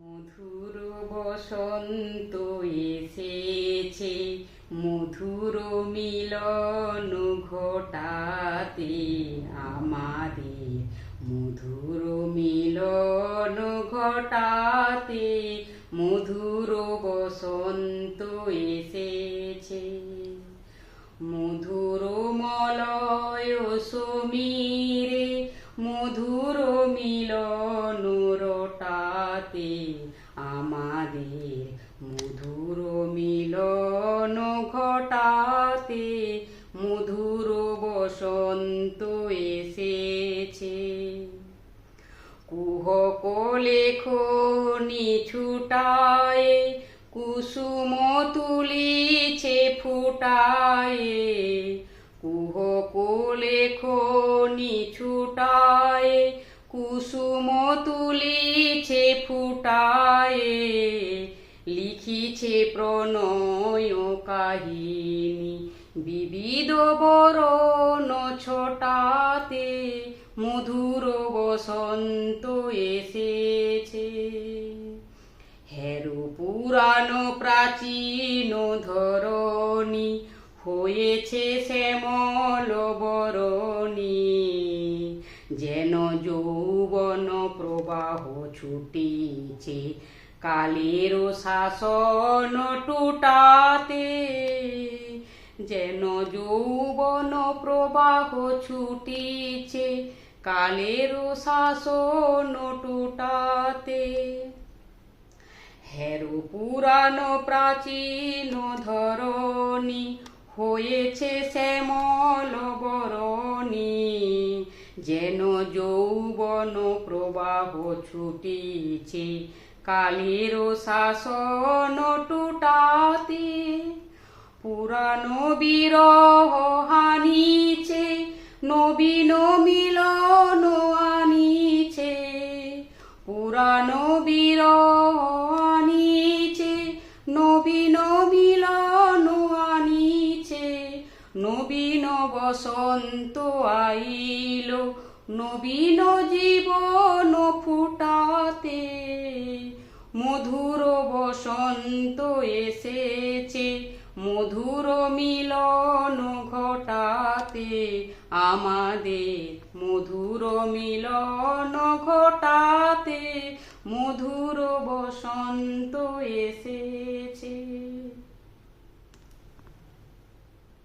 মধুর বসন্ত এসেছে, মধুর মিলন ঘটাতে আমাদের। মধুর মিলন ঘটাতে মধুর বসন্ত এসেছে। মধুর মলয় সমীরে, মধুর আমাদের মধুর মিলন ঘটাতে মধুর বসন্ত এসেছে। কুহ লেখনি ছুটায়, কুসুম তুলিছে ফুটায়। কুহ লেখনি ছুটায়, কুসুম তুলিছে ফুটায়। প্রণয় কাহিনী। বিবিধ বরণ ছোটাতে মধুর বসন্ত এসেছে। হেরু পুরানো প্রাচীন ধরণী, হয়েছে শ্যামল বরণী। যেন যৌবন প্রবাহ ছুটিছে কালের শাসন টুটাতে, যেন যৌবন প্রবাহ ছুটিছে, কালের শাসন টুটাতে। হেরু পুরানো প্রাচীন ধরণী, হয়েছে শ্যামল বরণী, যেন যৌবন প্রবাহ ছুটিছে কালের শাসন টুটাতে, পুরানো বিরহ হানিছে, নবীন মিলন আনিছে, পুরানো বিরহ আনিছে, নবীন মিলন আনিছে, নবীন বসন্ত আইল, নবীন জীবন মধুর বসন্ত এসেছে মধুর মিলন ঘটাতে। আমাদের মধুর মিলন ঘটাতে মধুর বসন্ত এসেছে।